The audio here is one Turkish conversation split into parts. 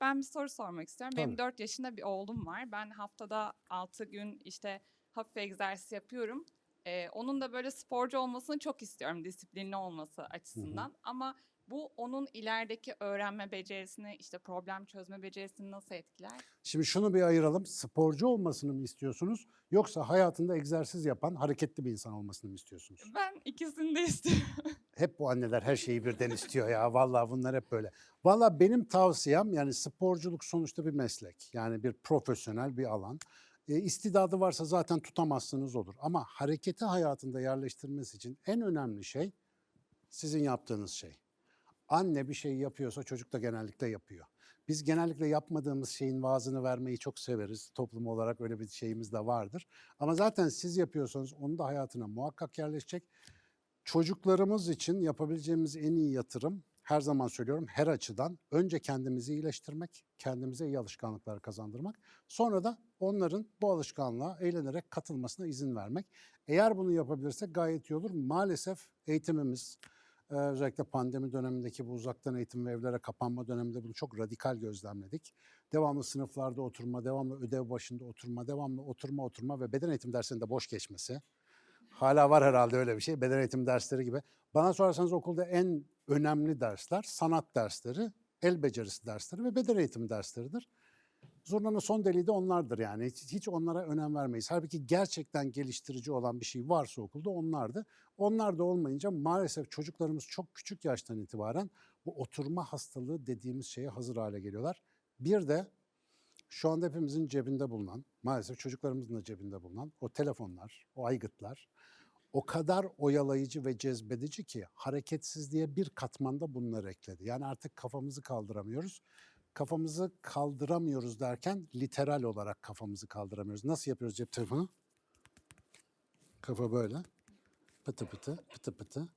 Ben bir soru sormak istiyorum. Benim Tabii. 4 yaşında bir oğlum var. Ben haftada 6 gün işte hafif egzersiz yapıyorum. Ee, onun da böyle sporcu olmasını çok istiyorum, disiplinli olması açısından. Ama bu onun ilerideki öğrenme becerisini, işte problem çözme becerisini nasıl etkiler? Şimdi şunu bir ayıralım. Sporcu olmasını mı istiyorsunuz yoksa hayatında egzersiz yapan hareketli bir insan olmasını mı istiyorsunuz? Ben ikisini de istiyorum. Hep bu anneler her şeyi birden istiyor ya. Vallahi bunlar hep böyle. Vallahi benim tavsiyem yani sporculuk sonuçta bir meslek. Yani bir profesyonel bir alan. E, istidadı varsa zaten tutamazsınız olur. Ama hareketi hayatında yerleştirmesi için en önemli şey sizin yaptığınız şey. Anne bir şey yapıyorsa çocuk da genellikle yapıyor. Biz genellikle yapmadığımız şeyin vaazını vermeyi çok severiz. Toplum olarak öyle bir şeyimiz de vardır. Ama zaten siz yapıyorsanız onu da hayatına muhakkak yerleşecek. Çocuklarımız için yapabileceğimiz en iyi yatırım her zaman söylüyorum her açıdan önce kendimizi iyileştirmek, kendimize iyi alışkanlıklar kazandırmak. Sonra da onların bu alışkanlığa eğlenerek katılmasına izin vermek. Eğer bunu yapabilirsek gayet iyi olur. Maalesef eğitimimiz e, özellikle pandemi dönemindeki bu uzaktan eğitim ve evlere kapanma döneminde bunu çok radikal gözlemledik. Devamlı sınıflarda oturma, devamlı ödev başında oturma, devamlı oturma oturma ve beden eğitim derslerinde boş geçmesi. Hala var herhalde öyle bir şey. Beden eğitim dersleri gibi. Bana sorarsanız okulda en önemli dersler sanat dersleri, el becerisi dersleri ve beden eğitimi dersleridir. Zurnanın son deliği de onlardır yani. Hiç, hiç onlara önem vermeyiz. Halbuki gerçekten geliştirici olan bir şey varsa okulda onlardı. Onlar da olmayınca maalesef çocuklarımız çok küçük yaştan itibaren bu oturma hastalığı dediğimiz şeye hazır hale geliyorlar. Bir de şu anda hepimizin cebinde bulunan, maalesef çocuklarımızın da cebinde bulunan o telefonlar, o aygıtlar o kadar oyalayıcı ve cezbedici ki hareketsizliğe bir katmanda bunları ekledi. Yani artık kafamızı kaldıramıyoruz. Kafamızı kaldıramıyoruz derken literal olarak kafamızı kaldıramıyoruz. Nasıl yapıyoruz cep telefonu? Kafa böyle. Pıtı pıtı, pıtı pıtı.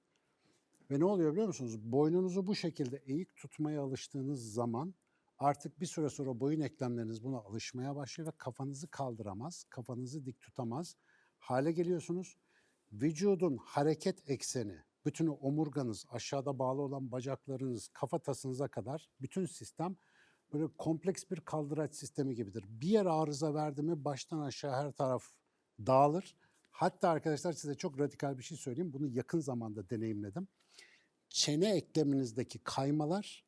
Ve ne oluyor biliyor musunuz? Boynunuzu bu şekilde eğik tutmaya alıştığınız zaman artık bir süre sonra boyun eklemleriniz buna alışmaya başlıyor ve kafanızı kaldıramaz, kafanızı dik tutamaz hale geliyorsunuz. Vücudun hareket ekseni, bütün omurganız, aşağıda bağlı olan bacaklarınız, kafatasınıza kadar bütün sistem böyle kompleks bir kaldıraç sistemi gibidir. Bir yer arıza verdi mi baştan aşağı her taraf dağılır. Hatta arkadaşlar size çok radikal bir şey söyleyeyim. Bunu yakın zamanda deneyimledim. Çene ekleminizdeki kaymalar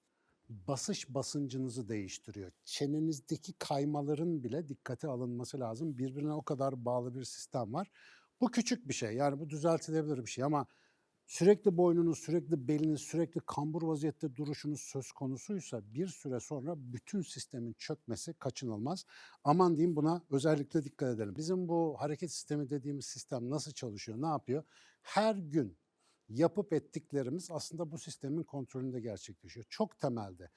basış basıncınızı değiştiriyor. Çenenizdeki kaymaların bile dikkate alınması lazım. Birbirine o kadar bağlı bir sistem var. Bu küçük bir şey. Yani bu düzeltilebilir bir şey ama sürekli boynunuz, sürekli beliniz, sürekli kambur vaziyette duruşunuz söz konusuysa bir süre sonra bütün sistemin çökmesi kaçınılmaz. Aman diyeyim buna özellikle dikkat edelim. Bizim bu hareket sistemi dediğimiz sistem nasıl çalışıyor, ne yapıyor? Her gün yapıp ettiklerimiz aslında bu sistemin kontrolünde gerçekleşiyor. Çok temelde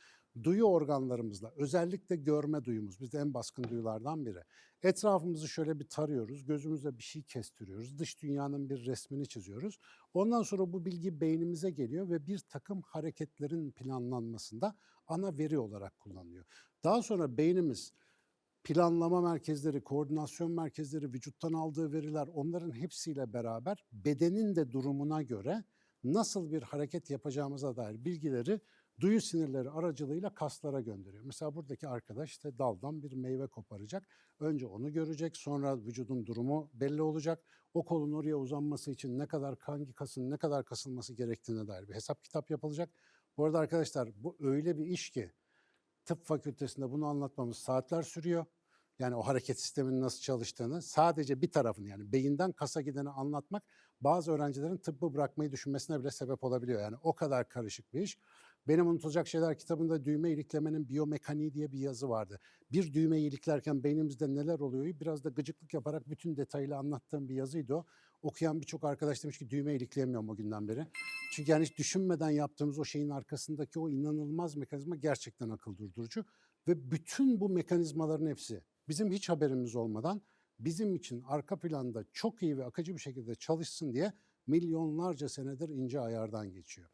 duyu organlarımızla özellikle görme duyumuz bizde en baskın duyulardan biri. Etrafımızı şöyle bir tarıyoruz, gözümüzle bir şey kestiriyoruz, dış dünyanın bir resmini çiziyoruz. Ondan sonra bu bilgi beynimize geliyor ve bir takım hareketlerin planlanmasında ana veri olarak kullanılıyor. Daha sonra beynimiz planlama merkezleri, koordinasyon merkezleri, vücuttan aldığı veriler onların hepsiyle beraber bedenin de durumuna göre nasıl bir hareket yapacağımıza dair bilgileri duyu sinirleri aracılığıyla kaslara gönderiyor. Mesela buradaki arkadaş işte daldan bir meyve koparacak. Önce onu görecek, sonra vücudun durumu belli olacak. O kolun oraya uzanması için ne kadar hangi kasın ne kadar kasılması gerektiğine dair bir hesap kitap yapılacak. Bu arada arkadaşlar bu öyle bir iş ki tıp fakültesinde bunu anlatmamız saatler sürüyor. Yani o hareket sisteminin nasıl çalıştığını sadece bir tarafını yani beyinden kasa gideni anlatmak bazı öğrencilerin tıbbı bırakmayı düşünmesine bile sebep olabiliyor. Yani o kadar karışık bir iş. Benim unutulacak şeyler kitabında düğme iliklemenin biyomekaniği diye bir yazı vardı. Bir düğme iliklerken beynimizde neler oluyor biraz da gıcıklık yaparak bütün detaylı anlattığım bir yazıydı o. Okuyan birçok arkadaş demiş ki düğme ilikleyemiyorum o günden beri. Çünkü yani hiç düşünmeden yaptığımız o şeyin arkasındaki o inanılmaz mekanizma gerçekten akıl durdurucu. Ve bütün bu mekanizmaların hepsi bizim hiç haberimiz olmadan bizim için arka planda çok iyi ve akıcı bir şekilde çalışsın diye milyonlarca senedir ince ayardan geçiyor.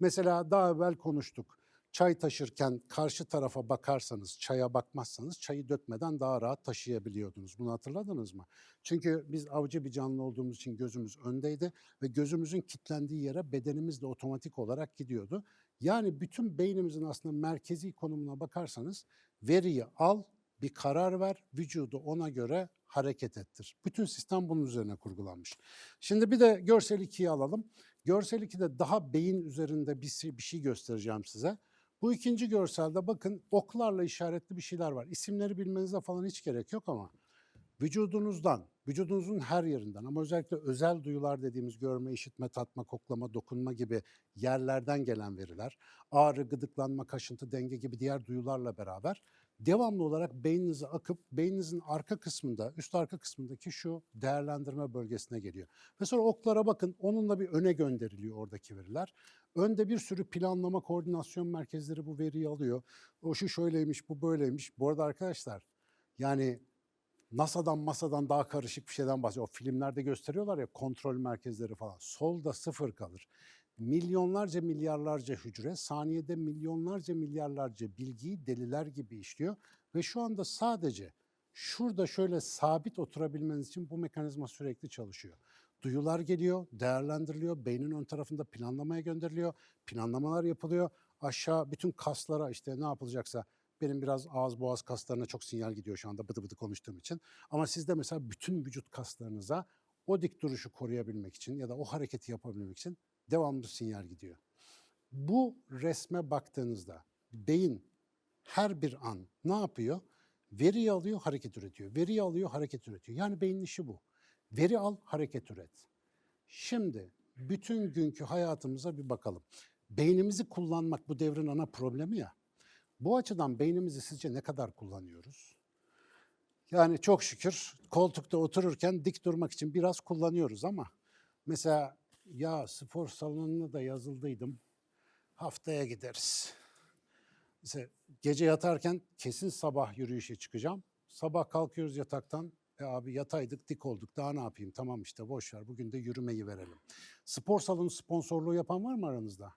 Mesela daha evvel konuştuk. Çay taşırken karşı tarafa bakarsanız, çaya bakmazsanız çayı dökmeden daha rahat taşıyabiliyordunuz. Bunu hatırladınız mı? Çünkü biz avcı bir canlı olduğumuz için gözümüz öndeydi ve gözümüzün kilitlendiği yere bedenimiz de otomatik olarak gidiyordu. Yani bütün beynimizin aslında merkezi konumuna bakarsanız veriyi al, bir karar ver, vücudu ona göre hareket ettir. Bütün sistem bunun üzerine kurgulanmış. Şimdi bir de görsel 2'yi alalım. Görsel 2'de daha beyin üzerinde bir, bir şey göstereceğim size. Bu ikinci görselde bakın oklarla işaretli bir şeyler var. İsimleri bilmenize falan hiç gerek yok ama vücudunuzdan, vücudunuzun her yerinden ama özellikle özel duyular dediğimiz görme, işitme, tatma, koklama, dokunma gibi yerlerden gelen veriler, ağrı, gıdıklanma, kaşıntı, denge gibi diğer duyularla beraber devamlı olarak beyninize akıp beyninizin arka kısmında, üst arka kısmındaki şu değerlendirme bölgesine geliyor. Ve sonra oklara bakın onunla bir öne gönderiliyor oradaki veriler. Önde bir sürü planlama, koordinasyon merkezleri bu veriyi alıyor. O şu şöyleymiş, bu böyleymiş. Bu arada arkadaşlar yani NASA'dan masadan daha karışık bir şeyden bahsediyor. O filmlerde gösteriyorlar ya kontrol merkezleri falan. Solda sıfır kalır. Milyonlarca milyarlarca hücre saniyede milyonlarca milyarlarca bilgiyi deliler gibi işliyor. Ve şu anda sadece şurada şöyle sabit oturabilmeniz için bu mekanizma sürekli çalışıyor. Duyular geliyor, değerlendiriliyor, beynin ön tarafında planlamaya gönderiliyor, planlamalar yapılıyor. Aşağı bütün kaslara işte ne yapılacaksa benim biraz ağız boğaz kaslarına çok sinyal gidiyor şu anda bıdı bıdı konuştuğum için. Ama sizde mesela bütün vücut kaslarınıza o dik duruşu koruyabilmek için ya da o hareketi yapabilmek için devamlı sinyal gidiyor. Bu resme baktığınızda beyin her bir an ne yapıyor? Veriyi alıyor, hareket üretiyor. Veriyi alıyor, hareket üretiyor. Yani beynin işi bu. Veri al, hareket üret. Şimdi bütün günkü hayatımıza bir bakalım. Beynimizi kullanmak bu devrin ana problemi ya. Bu açıdan beynimizi sizce ne kadar kullanıyoruz? Yani çok şükür koltukta otururken dik durmak için biraz kullanıyoruz ama mesela ya spor salonuna da yazıldıydım. Haftaya gideriz. Mesela gece yatarken kesin sabah yürüyüşe çıkacağım. Sabah kalkıyoruz yataktan. E abi yataydık dik olduk daha ne yapayım tamam işte boş ver bugün de yürümeyi verelim. Spor salonu sponsorluğu yapan var mı aranızda?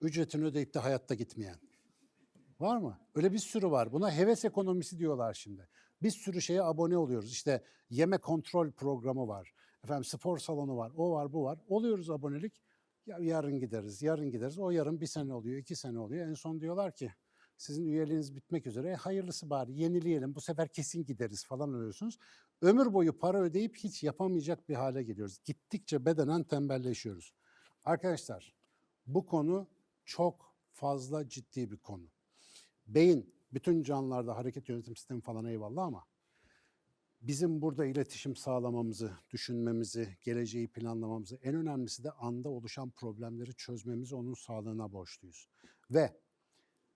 Ücretini ödeyip de hayatta gitmeyen. Var mı? Öyle bir sürü var. Buna heves ekonomisi diyorlar şimdi. Bir sürü şeye abone oluyoruz. İşte yeme kontrol programı var. Efendim spor salonu var. O var, bu var. Oluyoruz abonelik. Ya yarın gideriz, yarın gideriz. O yarın bir sene oluyor, iki sene oluyor. En son diyorlar ki sizin üyeliğiniz bitmek üzere. E, hayırlısı bari yenileyelim. Bu sefer kesin gideriz falan oluyorsunuz. Ömür boyu para ödeyip hiç yapamayacak bir hale geliyoruz. Gittikçe bedenen tembelleşiyoruz. Arkadaşlar bu konu çok fazla ciddi bir konu. Beyin bütün canlılarda hareket yönetim sistemi falan eyvallah ama bizim burada iletişim sağlamamızı, düşünmemizi, geleceği planlamamızı, en önemlisi de anda oluşan problemleri çözmemizi onun sağlığına borçluyuz. Ve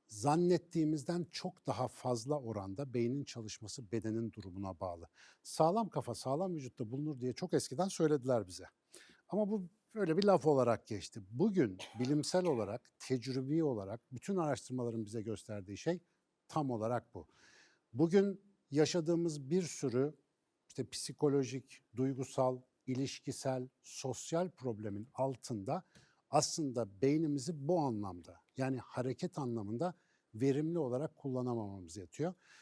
zannettiğimizden çok daha fazla oranda beynin çalışması bedenin durumuna bağlı. Sağlam kafa sağlam vücutta bulunur diye çok eskiden söylediler bize. Ama bu böyle bir laf olarak geçti. Bugün bilimsel olarak, tecrübi olarak bütün araştırmaların bize gösterdiği şey tam olarak bu. Bugün yaşadığımız bir sürü işte psikolojik, duygusal, ilişkisel, sosyal problemin altında aslında beynimizi bu anlamda yani hareket anlamında verimli olarak kullanamamamız yatıyor.